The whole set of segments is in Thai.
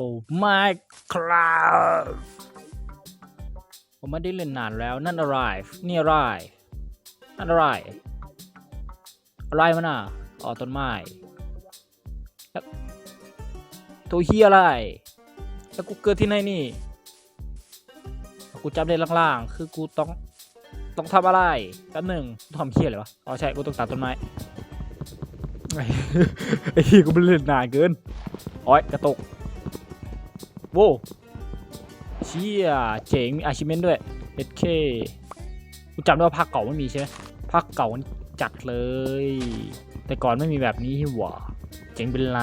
อ้ไม่ครับผมไม่ได้เล่นนานแล้วนั่นอะไร นี่อะไร นั่นอะไร อะไรมันอะอ๋อต้นไม้แล้วตัวเฮียอะไร แล้วกูเกิดที่ไหนนี่ กูจำได้ล่างๆ คือกูต้อง ต้องทำอะไรแป๊บหนึ่งทำเฮียอะไรวะ อ๋อใช่ กูต้องตัดต้นไม้ ไอ้เฮียกูไม่เล่นนานเกิน อ้อย กระตุก โว้เชี่ยเจ๋งมีอาชิเมนด้วยเอเคกูจำได้ว่าภาคเก่าไม่มีใช่ไหมภาคเก่ามันจัดเลย แต่ก่อนไม่มีแบบนี้หว่าเจ๋งเป็นไร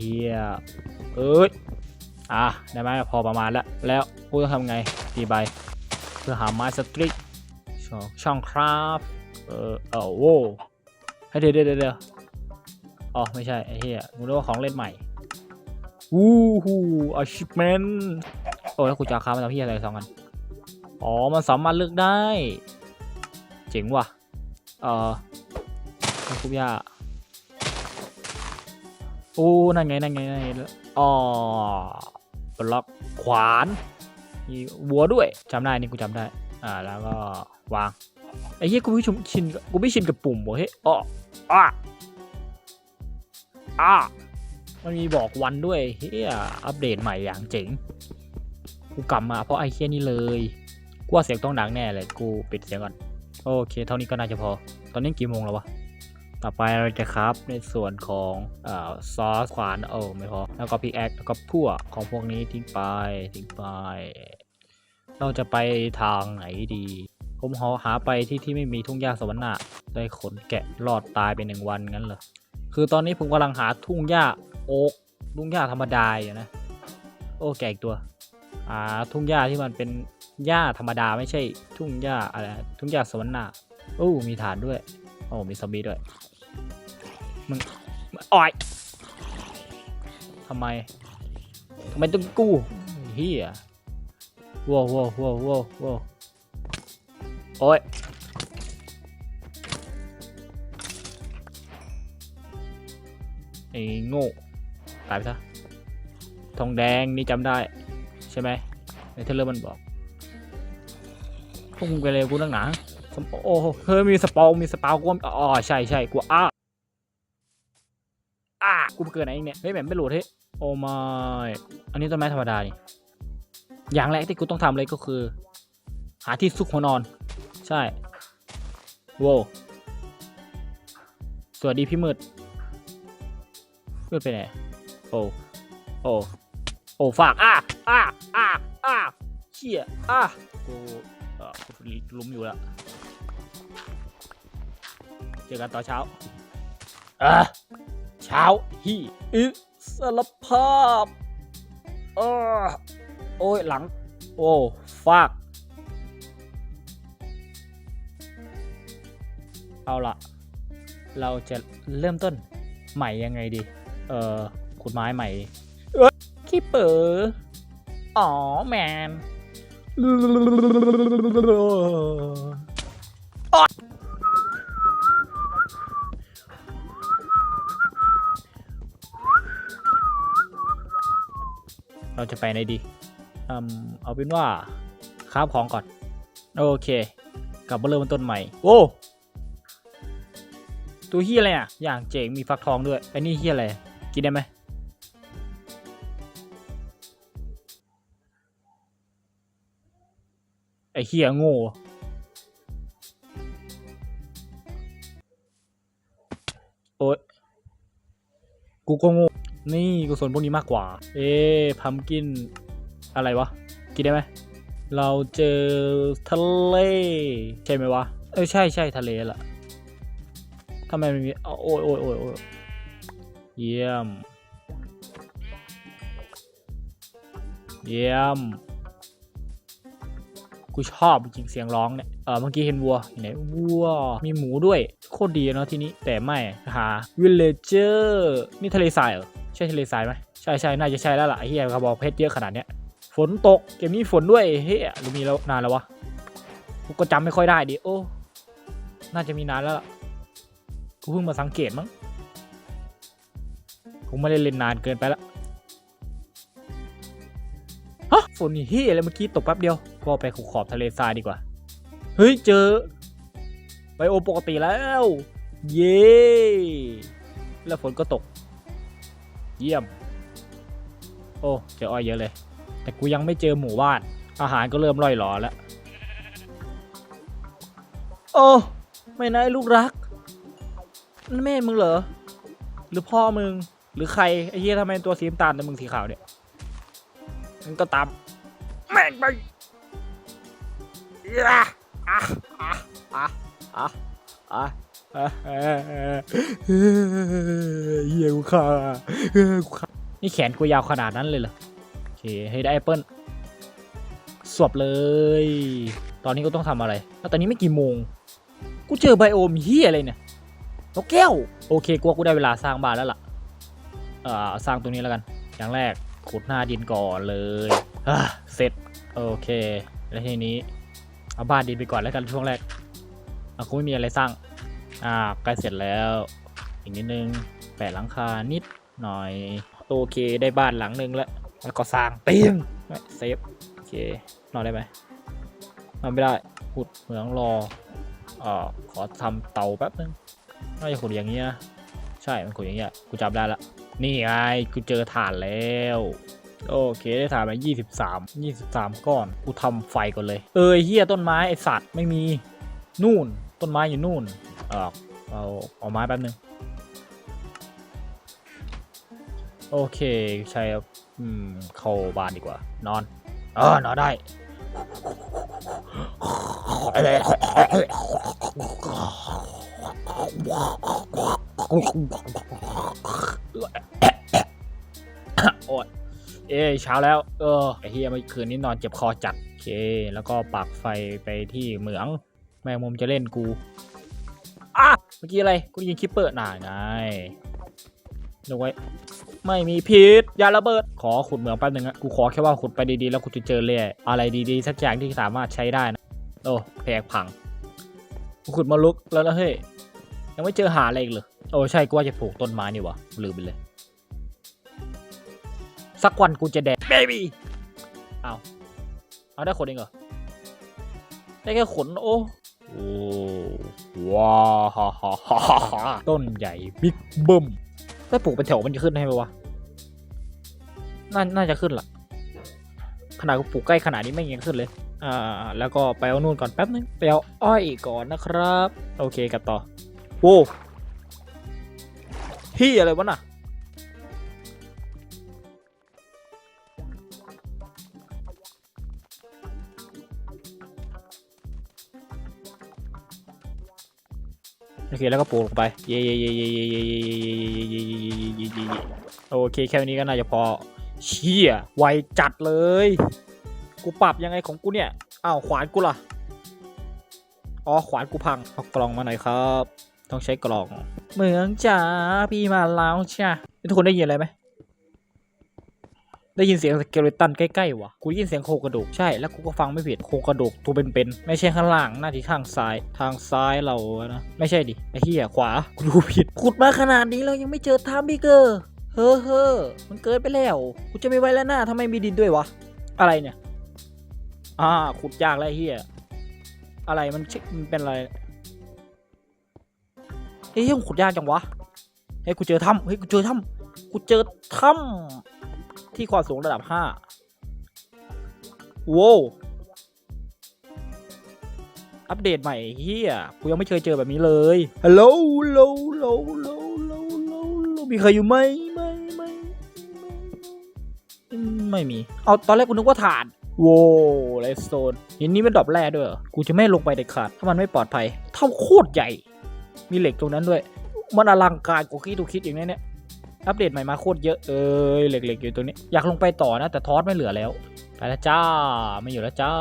เฮียเอ้ยอะได้ไหมพอประมาณแล้วแล้วกูต้องทำไงตีใบเพื่อหาไม้สตริกช่องช่องครับเออเออโว้ให้เดี๋ยวเดี๋ยวเดี๋ยวเดี๋ยวอ๋อไม่ใช่ไอ้เหี้ยมึงเรียกว่าของเล่นใหม่ วู้ฮูอาชิเมนโอ้แล้วกูจะค้ามาทำพี่อะไรสองอัน อ๋อ มันสามารถเลือกได้ เจ๋งว่ะ เอ่อคุบยาโอ้ นั่นไง นั่นไง นั่นไงอ๋อบล็อกขวาน มีวัวด้วยจำได้ นี่กูจำได้ อ่า แล้วก็วาง ไอ้เหี้ย กูไม่ชินชินกูไม่ชินกับปุ่มว่เฮ้ยอ้ออ้าอ้า มันมีบอกวันด้วยเฮียอัปเดตใหม่อย่างเจ๋ง กูกลับมาเพราะไอ้เฮียนี่เลยกูว่าเสียงต้องดังแน่เลยกูปิดเสียงก่อน โอเค เท่านี้ก็น่าจะพอ ตอนนี้กี่โมงแล้ววะต่อไปเราจะครับในส่วนของอซอสขวานโอ้ไม่พอ แล้วก็พิกแอคแล้วก็พวกของพวกนี้ทิ้งไปทิ้งไป เราจะไปทางไหนดีผมหาหาไปที่ที่ไม่มีทุ่งหญ้าสวรรค์น่ะได้ขนแกะรอดตายไปหนึ่งวันงั้นเหรอคือตอนนี้ผมกำลังหาทุ่งหญ้า โอ๊กทุ่งหญ้าธรรมดาอยู่นะ โอ้แกะอีกตัว อ่า ทุ่งหญ้าที่มันเป็นหญ้าธรรมดาไม่ใช่ทุ่งหญ้าอะไร ทุ่งหญ้าสวรรค์น่ะโอ้มีฐานด้วย โอ้ มีซอมบี้ด้วย มึงมึงอ่อยทำไมทำไมต้องกู้เฮียว้าวว้าวว้าวว้าวว้าวโอ้ยไอ้โง่ ตายไปซะทองแดงนี่จำได้ ใช่ไหมในเทเลอร์มันบอกพวกมึงไปเลยกูตั้งหนาโอ้เฮ้ยมีสปองมีสปาวกูอ๋อใช่ใช่กูอ้าอ้ากูเกิดไหนเองเนี่ยเฮ้ยแบบไม่โหลดเฮ้ยโอ้ไม่อันนี้ต้นไม้ธรรมดานี่อย่างแรกที่กูต้องทำเลยก็คือ หาที่ซุกหัวนอน ใช่โว้สวัสดีพี่มืดเพื่อนไปไหน โอ้โอ้โอ้ฝากอะอะอะอะเชี่ยอะกูเออกูลุ้มอยู่ล้วเจอกันตอนเช้าอะเช้าฮีอิสรภาพเออโอ้ยหลัง โอ้ฝาก เอาละเราจะเริ่มต้นใหม่ยังไงดี เอ่อ ขุดไม้ใหม่เอ้ยขี้เป๋ออ๋อแมนอ๊ะเราจะไปไหนดีอืมเอาเป็นว่าคราบของก่อน โอเค กลับมาเริ่มต้นใหม่ โอ้ตัวเฮียอะไรอะ อย่างเจ๋งมีฟักทองด้วยไอ้นี่เฮียอะไร กินได้ไหม เฮียโง่โอ๊ยกูก็โง่นี่กูสนพวกนี้มากกว่า เอ๊พัมกินอะไรวะ กินได้ไหม เราเจอทะเล ใช่ไหมวะ เออใช่ใช่ทะเลแหละทำไมมันมีโอ้ยโอ้ยโอ้ยโอ้ยเยี่ยม เยี่ยม กูชอบจริงเสียงร้องเนี่ยเออเมื่อกี้เห็นวัวเห็นไหนวัวมีหมูด้วยโคตรดีเนาะที่นี้แต่ไม่หา villager นี่ทะเลทรายเหรอใช่ทะเลทรายไหมใช่ใช่น่าจะใช่แล้วล่ะไอ้เฮียกระบอกเพชรเยอะขนาดเนี้ยฝนตกเกมนี้ฝนด้วยเฮ้ยหรือมีแล้วนานแล้ววะกูก็จำไม่ค่อยได้ดิโอ้น่าจะมีนานแล้วล่ะกูเพิ่งมาสังเกตมั้งกูไม่ได้เล่นนานเกินไปละ ฝนเฮียอะไรเมื่อกี้ตกแป๊บเดียว ก็ไปขอบทะเลทรายดีกว่า เฮ้ยเจอไบโอปกติแล้ว เย้แล้วฝนก็ตก เยี่ยม โอ้เจออ้อยเยอะเลย แต่กูยังไม่เจอหมู่บ้าน อาหารก็เริ่มร่อยหรอแล้ว โอ้ ไม่นายลูกรักนั่นแม่มึงเหรอ หรือพ่อมึง หรือใคร ไอ้เหี้ยทำไมตัวสีน้ำตาลแต่มึงสีขาวเนี่ยมึงก็ตาม แม่งไปอะอะอะอะอะอะเฮียกูขากูขานี่แขนกูยาวขนาดนั้นเลยเหรอโอเคให้ได้แอปเปิลสวบเลย ตอนนี้ก็ต้องทำอะไรแล้วตอนนี้ไม่กี่โมง กูเจอไบโอมเฮียอะไรเนี่ยนกแก้ว โอเคกูว่ากูได้เวลาสร้างบ้านแล้วล่ะ เอ่อ สร้างตรงนี้แล้วกัน อย่างแรกขุดหน้าดินก่อนเลย เสร็จ โอเค แล้วทีนี้ เอาบ้านดินไปก่อนแล้วกันช่วงแรกอะกูไม่มีอะไรสร้าง อ่าใกล้เสร็จแล้ว อีกนิดนึงแปะหลังคานิดหน่อย โอเคได้บ้านหลังนึงแล้ว แล้วก็สร้างเตียงไม่เซฟ โอเคนอนได้ไหมนอนไม่ได้ขุดเหมืองรออ่อขอทำเตาแป๊บนึงน่าจะขุดอย่างนี้นะใช่ มันขุดอย่างเงี้ย กูจำได้ละ นี่ไง กูเจอถ่านแล้ว โอเคได้ถ่านมา23 23ก้อน กูทำไฟก่อนเลย เอ้ยเฮียต้นไม้ไอสัตว์ไม่มีนู่น ต้นไม้อยู่นู่นเออเอาเอาไม้แป๊บนึง โอเคใช้อืมเข้าบ้านดีกว่า นอนเออนอนได้โอ้ย เอ้ยเช้าแล้ว เออไอ้เฮียเมื่อคืนนี้นอนเจ็บคอจัดโอเค แล้วก็ปักไฟไปที่เหมือง แมงมุมจะเล่นกูอะเมื่อกี้อะไร กูยินคิปเปอร์หน่าไงดูไว้ ไม่มีพิษอย่าระเบิด ขอขุดเหมืองแป๊บนึงอะกูขอแค่ว่าขุดไปดีๆ แล้วกูจะเจอเรื่อยอะไรดีๆ สักอย่างที่สามารถใช้ได้นะ โอ้แพงพัง กูขุดมาลุกแล้วนะเฮ้ย ยังไม่เจอหาอะไรอีกเลย โอ้ใช่ กูว่าจะปลูกต้นไม้นี่วะลืมไปเลย สักวันกูจะแดกเบบี้เอาเอาได้ขนเองเหรอ ได้แค่ขนโอ้โอ้ว้าฮ่าฮ่าฮ่าฮ่าต้นใหญ่บิ๊กเบิ้มถ้าปลูกเป็นแถวมันจะขึ้นให้ไหมวะน่าน่าจะขึ้นล่ะ ขนาดกูปลูกใกล้ขนาดนี้ไม่ยังขึ้นเลย อ่า แล้วก็ไปเอานู่นก่อนแป๊บนึงไปเอาอ้อยก่อนนะครับ โอเคกลับต่อ โว้พี่อะไรวะน่ะ เคแล้วก็ปลูกลงไป เย่เย่เย่เย่เย่เย่เย่เย่เย่เย่เย่เย่เย่เย่เย่โอเคแค่นี้ก็น่าจะพอเชี่ยไวจัดเลย กูปรับยังไงของกูเนี่ยอ้าวขวานกูล่ะอ๋อขวานกูพังเอากล่องมาหน่อยครับ ต้องใช้กล่องเมืองจ๋าพี่มาแล้วจ้าทุกคนได้ยินอะไรไหม ได้ยินเสียงสเกเลตันใกล้ๆวะกูยินเสียงโครงกระดูกใช่แล้วกูก็ฟังไม่ผิดโครงกระดูกตัวเป็นๆไม่ใช่ข้างล่างหน้าที่ข้างซ้ายทางซ้ายเราอะนะไม่ใช่ดิไอ้เหี้ยขวากูดูผิดขุดมาขนาดนี้เรายังไม่เจอทามบิเกอร์เฮ้อเฮ้อมันเกินไปแล้วกูจะไม่ไว้แล้วหน้าทำไมมีดินด้วยวะอะไรเนี่ยอ่าขุดยากแล้วไอ้เหี้ยอะไรมันมันเป็นอะไรเฮ้ยมันขุดยากจังวะเฮ้ยกูเจอถ้ำเฮ้ยกูเจอถ้ำกูเจอถ้ำ ที่ความสูงระดับห้าโว้วอัปเดตใหม่เฮียกูยังไม่เคยเจอแบบนี้เลยฮัลโหลโหลโหลโหลโหลโหลมีใครอยู่ไหมไม่ไม่ไม่ไม่มี เอาตอนแรกกูนึกว่าฐาน โว้เลสโตนเหินนี้เป็นดอกแร่ด้วยกูจะไม่ลงไปเด็ดขาด ถ้ามันไม่ปลอดภัย เท่าโคตรใหญ่ มีเหล็กตรงนั้นด้วย มันอลังการกูคิดดูคิดอย่างนี้เนี่ย อัปเดตใหม่มาโคตรเยอะเอ้ยเหล็กๆอยู่ตรงนี้ อยากลงไปต่อนะ แต่ทอสไม่เหลือแล้ว ไปแล้วจ้า ไม่อยู่แล้วจ้า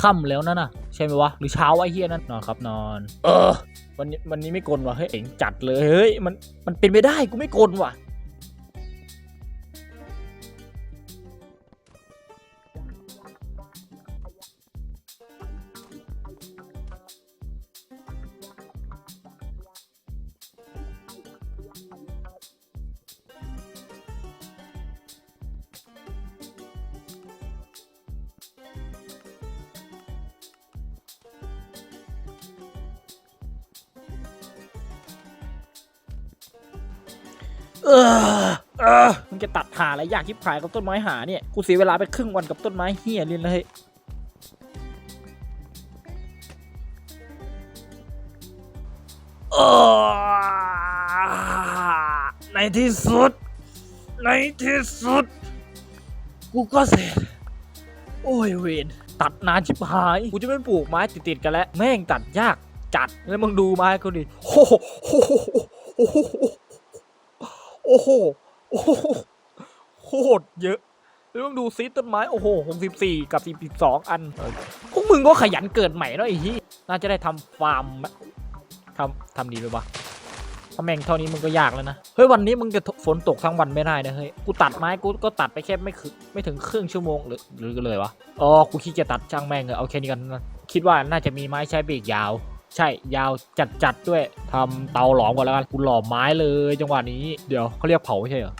ค่ำแล้วนั่นน่ะ ใช่ไหมวะ หรือเช้าไอ้เฮียนั่นนอนครับนอน เออ วันนี้วันนี้ไม่กลนว่ะ เฮ้ยเอ็งจัดเลย เฮ้ย มัน มันเป็นไม่ได้ กูไม่กลนว่ะ อะไรยากทิบหายกับต้นไม้หาเนี่ยกูเสียเวลาไปครึ่งวันกับต้นไม้เฮียเลยเลยในที่สุด ในที่สุด กูก็เสร็จ โอ้ยเวนตัดนานชิบหาย กูจะไม่ปลูกไม้ติดๆกันแล้ว แม่งตัดยากจัด แล้วมึงดูไม้กูดิโอ้โหโอ้โหโอ้โหโอ้โหโคตรเยอะแล้วมึงดูซิต้นไม้โอ้โหหกสิบสี่กับสิบสองอันพวกมึงก็ขยันเกิดใหม่แล้วไอ้ที่น่าจะได้ทำฟาร์มทำทำดีไหมวะถ้าแม่งเท่านี้มึงก็ยากแล้วนะ เฮ้ย วันนี้มึงจะฝนตกทั้งวันไม่ได้นะเฮ้ย กูตัดไม้กูก็ตัดไปแค่ไม่คือไม่ถึงครึ่งชั่วโมงหรือหรือเลยวะ อ๋อ กูขี้เกียจตัดช่างแม่งเลยเอาแค่นี้กันนะคิดว่าน่าจะมีไม้ใช้ไปอีกยาว ใช่ยาวจัดจัดด้วยทำเตาหลอมก่อนแล้วกันกูหลอมไม้เลยจังหวะนี้ เดี๋ยวเขาเรียกเผาไม่ใช่เหรอ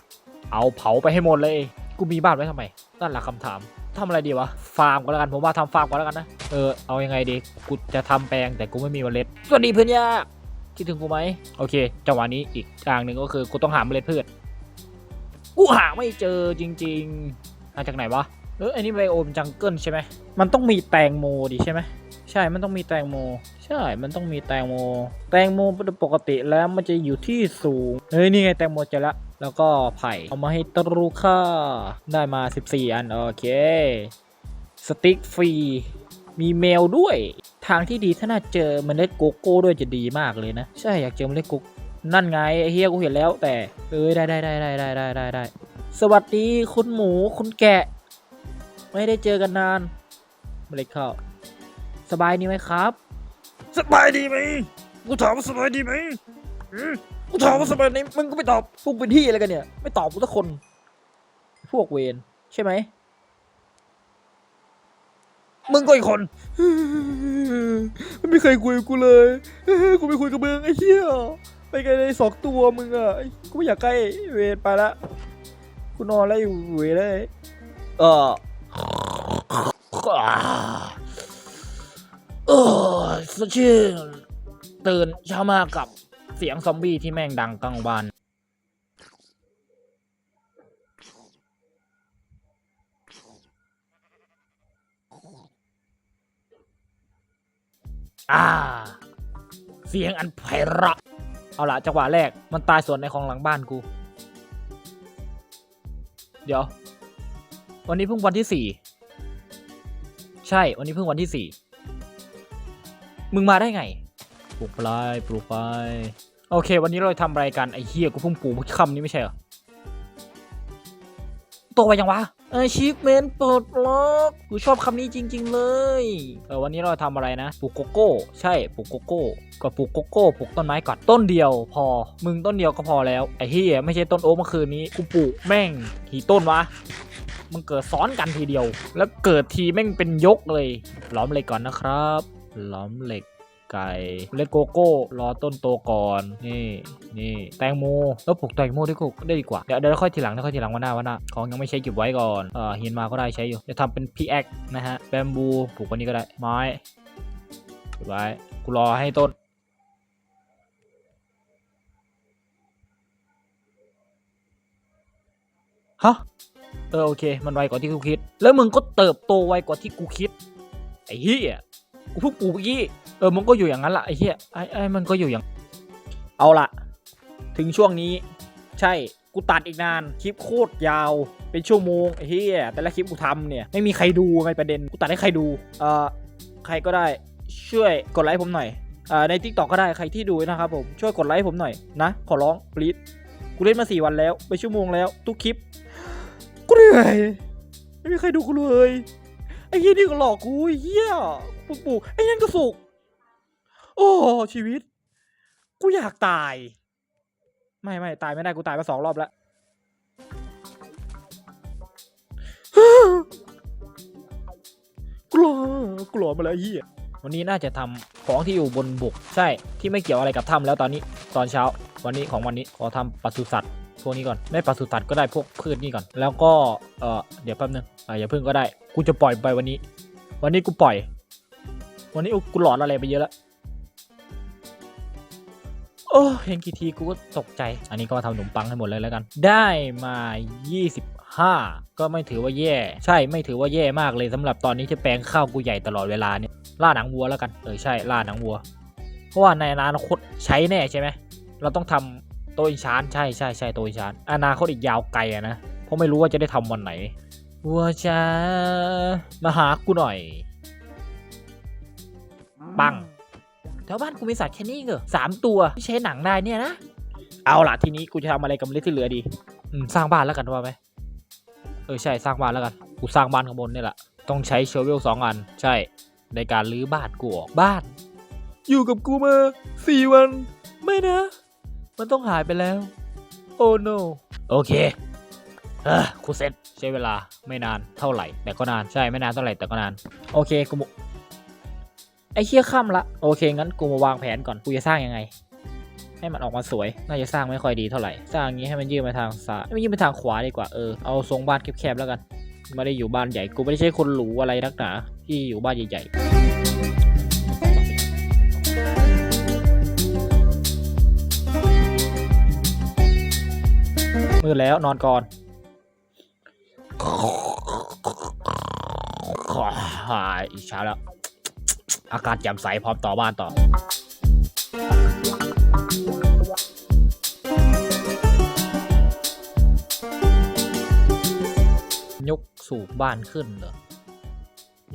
เอาเผาไปให้หมดเลย กูมีบ้านไว้ทำไม นั่นแหละคำถามทำอะไรดีวะ ฟาร์มก็แล้วกัน ผมว่าทำฟาร์มก็แล้วกันนะ เออ เอายังไงดี กูจะทำแปลงแต่กูไม่มีเมล็ด สวัสดีเพื่อนยากคิดถึงกูไหม โอเค จังหวะนี้อีกทางหนึ่งก็คือกูต้องหาเมล็ดพืช กูหาไม่เจอจริงๆมาจากไหนวะ เอออันนี้ไบโอมจังเกิลใช่ไหม มันต้องมีแตงโมดิใช่ไหมใช่ มันต้องมีแตงโม ใช่ มันต้องมีแตงโม แตงโมปกติแล้วมันจะอยู่ที่สูง เฮ้ย นี่ไงแตงโมเจอละ แล้วก็ไผ่เอามาให้ตรูค่าได้มา 14 อัน โอเค สติ๊กฟรี มีเมลด้วย ทางที่ดีถ้าน่าเจอเมล็ดโกโก้ด้วยจะดีมากเลยนะ ใช่ อยากเจอเมล็ดโกโก้นั่นไงไอ้เฮียกูเห็นแล้วแต่ เอ้ยได้ได้ได้ได้ได้ได้ได้ได้สวัสดีคุณหมูคุณแกะ ไม่ได้เจอกันนานเมล็ดข้าวสบายดีไหมครับ สบายดีไหมกูถามว่าสบายดีไหมอืม กูถามว่าสบายดีมึงก็ไม่ตอบพวกเป็นที่อะไรกันเนี่ย ไม่ตอบกูสักคน พวกเวนใช่ไหม มึงก็อีกคนไม่มีใครคุยกับกูเลย กูไม่คุยกับมึงไอ้เหี้ย ไปไกลเลยสองตัวมึงอะ กูไม่อยากใกล้เวนไปละ กูนอนแล้วอยู่เวนเลยเออเออสดชื่นตื่นเช้ามากับ เสียงซอมบี้ที่แม่งดังกลางวันอ่า เสียงอันไพเราะเอาละจังหวะแรกมันตายส่วนในของหลังบ้านกู เดี๋ยว วันนี้เพิ่งวันที่สี่ใช่ วันนี้เพิ่งวันที่สี่มึงมาได้ไง ปลูกปลายปลูกไป โอเค วันนี้เราทำอะไรกันไอ้เฮียกูเพิ่งปูคำนี้ไม่ใช่เหรอโตไปยังวะ achievement ปลดล็อกกูชอบคำนี้จริง ๆ เลยเออวันนี้เราทำอะไรนะปลูกโกโก้ ใช่ปลูกโกโก้ก็ปลูกโกโก้ปลูกต้นไม้ก่อนต้นเดียวพอ มึงต้นเดียวก็พอแล้วไอ้เฮียไม่ใช่ต้นโอ๊กเมื่อคืนนี้กูปลูกแม่งกี่ต้นวะมันเกิดซ้อนกันทีเดียว แล้วเกิดทีแม่งเป็นยกเลย ล้อมเหล็กก่อนนะครับ ล้อมเหล็ก ไก่เลดโกโก้รอต้นโตก่อนนี่นี่แตงโมแล้วปลูกแตงโมด้ก็ได้ดีกว่าเดี๋ยวเดี๋ยวค่อยทีหลังเดี๋ยวค่อยทีหลังวันหน้าวันหน้าของยังไม่ใช้เก็บไว้ก่อนเออเฮียนมาก็ได้ใช้อยู่จะทำเป็นพีแอคนะฮะแบมบูปลูกวันนี้ก็ได้ไม้เก็บไว้กูรอให้ต้นฮะเออโอเค มันไวกว่าที่กูคิด แล้วมึงก็เติบโตไวกว่าที่กูคิด ไอ้เหี้ย กูเพิ่งปลูกเมื่อกี้เออมันก็อยู่อย่างนั้นละไอ้เหี้ยไอ้ไอ้มันก็อยู่อย่าง เอาละถึงช่วงนี้ใช่กูตัดอีกนานคลิปโคตรยาวเป็นชั่วโมงไอ้เหี้ยแต่ละคลิปกูทำเนี่ยไม่มีใครดูไงประเด็นกูตัดให้ใครดูเอ่อใครก็ได้ช่วยกดไลค์ผมหน่อยอ่าในทิกตอกก็ได้ใครที่ดูนะครับผมช่วยกดไลค์ผมหน่อยนะขอร้องปลีดกูเล่นมาสี่วันแล้วไปชั่วโมงแล้วทุกคลิปกูเหนื่อยไม่มีใครดูกูเลย ไอ้เหี้ยนี่ก็หลอกกูไอ้เหี้ยปู่ปู่ไอ้นั่นก็สุก โอ้ชีวิต กูอยากตาย ไม่ไม่ตายไม่ได้กูตายมาสองรอบแล้วกลัวกลัวมาแล้วเหี้ยวันนี้น่าจะทำของที่อยู่บนบกใช่ที่ไม่เกี่ยวอะไรกับถ้ำแล้วตอนนี้ตอนเช้า วันนี้ของวันนี้ขอทำปศุสัตว์ พวกนี้ก่อนไม่ปศุสัตว์ก็ได้พวกพืชนี่ก่อน แล้วก็ เออเดี๋ยวแป๊บนึงอ่าอย่าเพิ่งก็ได้ กูจะปล่อยไปวันนี้ วันนี้กูปล่อย วันนี้กูหลอนอะไรไปเยอะแล้วโอ้เห็นกี่ทีกูก็ตกใจ อันนี้ก็มาทำขนมปังให้หมดเลยแล้วกัน ได้มา 25 ก็ไม่ถือว่าแย่ ใช่ไม่ถือว่าแย่มากเลยสำหรับตอนนี้ที่แปลงข้าวกูใหญ่ตลอดเวลาเนี่ยล่าหนังวัวแล้วกันเออใช่ล่าหนังวัว เพราะว่าในอนาคตใช้แน่ใช่ไหมเราต้องทำ โตอินชานใช่ใช่ใช่โตอินชานอนาคตอีกยาวไกลอะนะ เพราะไม่รู้ว่าจะได้ทำวันไหนวัวจ้ามาหากูหน่อย ปังแถวบ้านกูมีสัตว์แค่นี้เหรอสามตัวที่ใช้หนังได้เนี่ยนะ เอาล่ะทีนี้กูจะทำอะไรกับเล็ดที่เหลือดีอืมสร้างบ้านแล้วกันว่าไหมเออใช่สร้างบ้านแล้วกัน กูสร้างบ้านข้างบนนี่แหละ ต้องใช้เชลเวลสองอัน ใช่ ในการรื้อบ้านกูออกบ้าน อยู่กับกูมาสี่วัน ไม่นะ มันต้องหายไปแล้ว โอ้ no โอเคเออกูเซ็ตใช้เวลาไม่นานเท่าไหร่ แต่ก็นานใช่ไม่นานเท่าไหร่แต่ก็นาน โอเคกูมุไอ้เชี่ยค่ำละโอเคงั้นกูมาวางแผนก่อนกูจะสร้างยังไง ให้มันออกมาสวย น่าจะสร้างไม่ค่อยดีเท่าไหร่ สร้างอย่างนี้ให้มันยื่นไปทางซ้ายให้มันยื่นไปทางขวาดีกว่าเออเอาทรงบ้านแคบๆแล้วกันไม่ได้อยู่บ้านใหญ่กูไม่ได้ใช่คนหรูอะไรนักหนาที่อยู่บ้านใหญ่ๆ มืดแล้วนอนก่อนอีกเช้าแล้ว อากาศแจ่มใสพร้อมต่อบ้านต่อยกสูงบ้านขึ้นเหรอ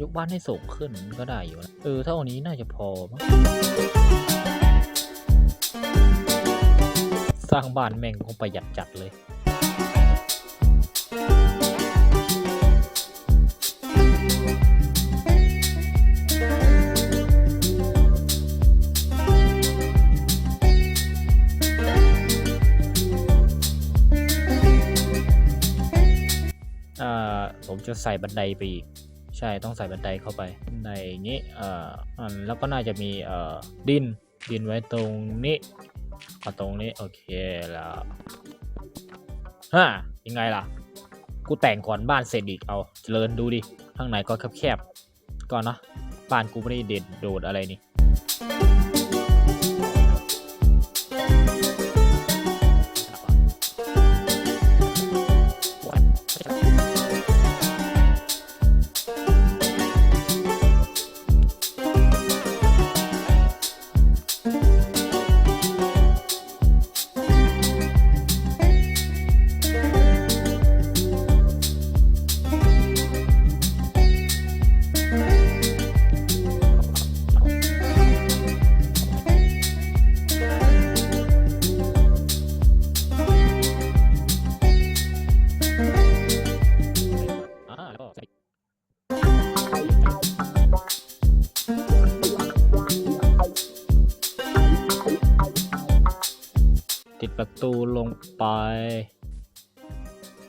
ยกบ้านให้สูงขึ้นก็ได้อยู่นะ เออ เท่านี้น่าจะพอมั้งสร้างบ้านแม่งคงประหยัดจัดเลย จะใส่บันไดไปอีกใช่ต้องใส่บันไดเข้าไปบันนี้อ่าอันแล้วก็น่าจะมีเอ่อดินดินไว้ตรงนี้เอาตรงนี้โอเคแล้วฮะยังไงล่ะ กูแต่งก่อนบ้านเสร็จอีกเอาเจริญดูดิข้างในก็แคบๆก่อนเนาะบ้านกูไม่ได้เด่นโดดอะไรนี่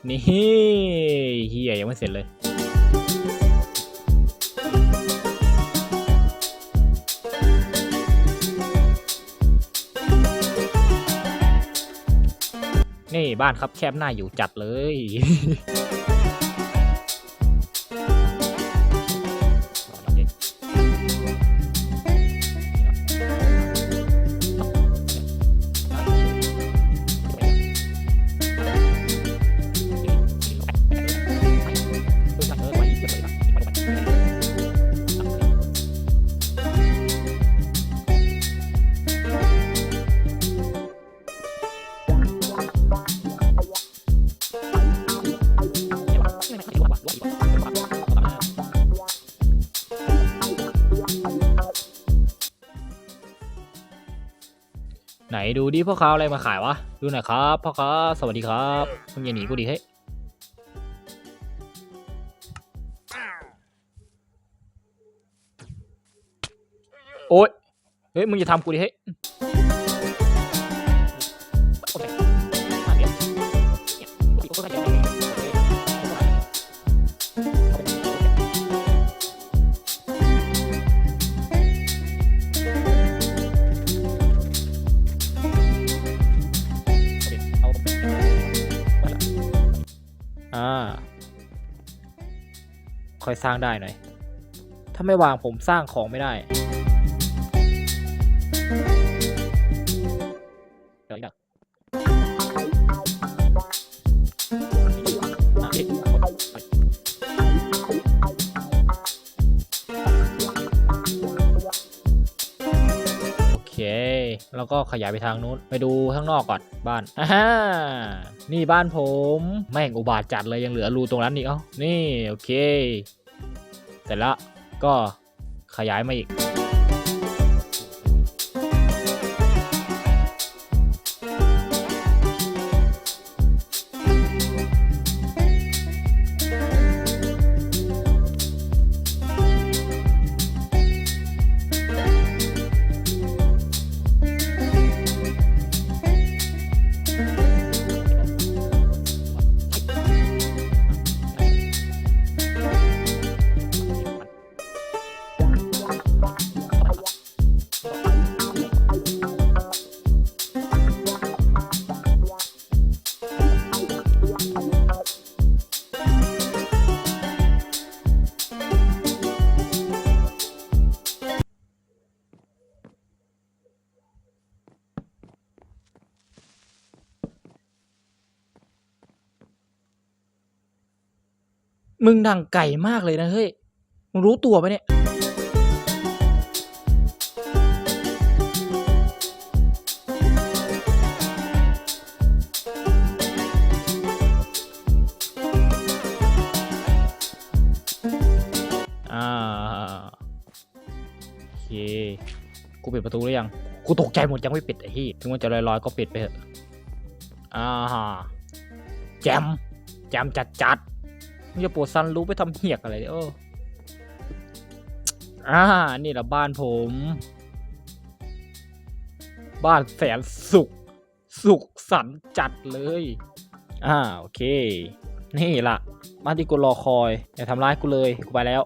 นี่เฮียยังไม่เสร็จเลยนี่บ้านครับแคบหน้าอยู่จัดเลย นดูดิพ่อค้าอาอะไรมาขายวะ ดูหน่อยครับพ่อค้าสวัสดีครับมึงอย่าหนีกูดิเฮ้ยโอ๊ยเฮ้ยมึงอย่าทำกูดิเฮ้ย ค่อยสร้างได้หน่อย ถ้าไม่วางผมสร้างของไม่ได้ แล้วก็ขยายไปทางนู้น ไปดูข้างนอกก่อนบ้านอ่าฮะนี่บ้านผม แม่งอุบาทจัดเลยยังเหลือรูตรงนั้นอีกเอ้านี่โอเคเสร็จละก็ขยายมาอีก มึงดังไก่มากเลยนะเฮ้ย มึงรู้ตัวปะเนี่ย อ่า โอเค กูปิดประตูหรือยัง กูตกใจหมดยังไม่ปิดไอ้ที่ถึงมันจะลอยๆก็ปิดไปเถอะ อ่าฮะแจมแจมจัดจัดๆ มึงจะปวดซันรู้ไปทำเหียกอะไรเนี่ยโอ้อ่า นี่แหละบ้านผม บ้านแสนสุข สุขสันจัดเลย อ่า โอเค นี่ล่ะบ้านที่กูรอคอย อย่าทำร้ายกูเลย กูไปแล้ว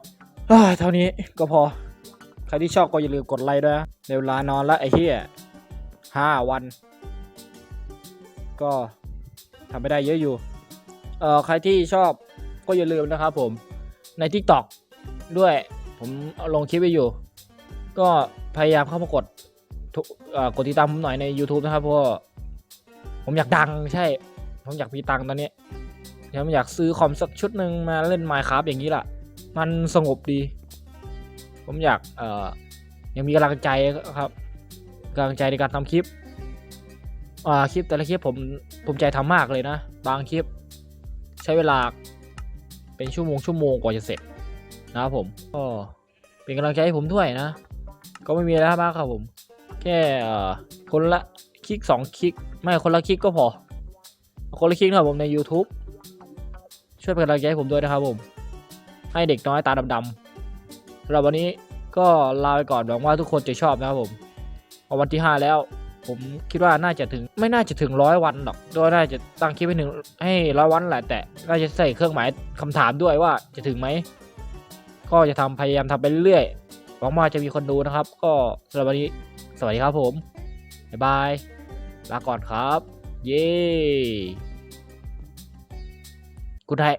เอเท่านี้ก็พอ ใครที่ชอบก็อย่าลืมกดไลค์ด้วยเดี๋ยวลานอนล้วไอ้เหี้ยห้าวัน ก็ทำไม่ได้เยอะอยู่ เอ่อ ใครที่ชอบ ก็อย่าลืมนะครับผมใน TikTok ด้วยผมเอาลงคลิปไว้อยู่ ก็พยายามเข้ามากดกดติดตามผมหน่อยใน YouTube นะครับเพราะผมอยากดังใช่ ผมอยากมีตังตอนนี้ผมอยากซื้อคอมสักชุดหนึ่งมาเล่น Minecraft อย่างนี้ล่ะ มันสงบดี ผมอยากเอ่อยังมีกำลังใจครับกำลังใจในการทำคลิปอ่าคลิปแต่ละคลิปผมภูมิใจทำมากเลยนะ บางคลิปใช้เวลา เป็นชั่วโมงชั่วโมงกว่าจะเสร็จนะครับผมก็เป็นกำลังใจให้ผมด้วยนะ ก็ไม่มีอะไรมากครับผม แค่คนละคลิกสองคลิก ไม่คนละคลิกก็พอ คนละคลิกนะครับผมใน YouTube ช่วยเป็นกำลังใจให้ผมด้วยนะครับผม ให้เด็กน้อยตาดำๆสำหรับวันนี้ก็ลาไปก่อนหวังว่าทุกคนจะชอบนะครับผมพอวันที่ 5 แล้ว ผมคิดว่าน่าจะถึงไม่น่าจะถึงร้อยวันหรอกโดยน่าจะตั้งคลิปให้หนึ่งให้ร้อยวันแหละแต่น่าจะใส่เครื่องหมายคำถามด้วยว่าจะถึงไหมก็จะทำพยายามทำไปเรื่อยหวังว่าจะมีคนดูนะครับ ก็สำหรับวันนี้สวัสดีครับผมบ๊ายบายลาก่อนครับ เย้กูได้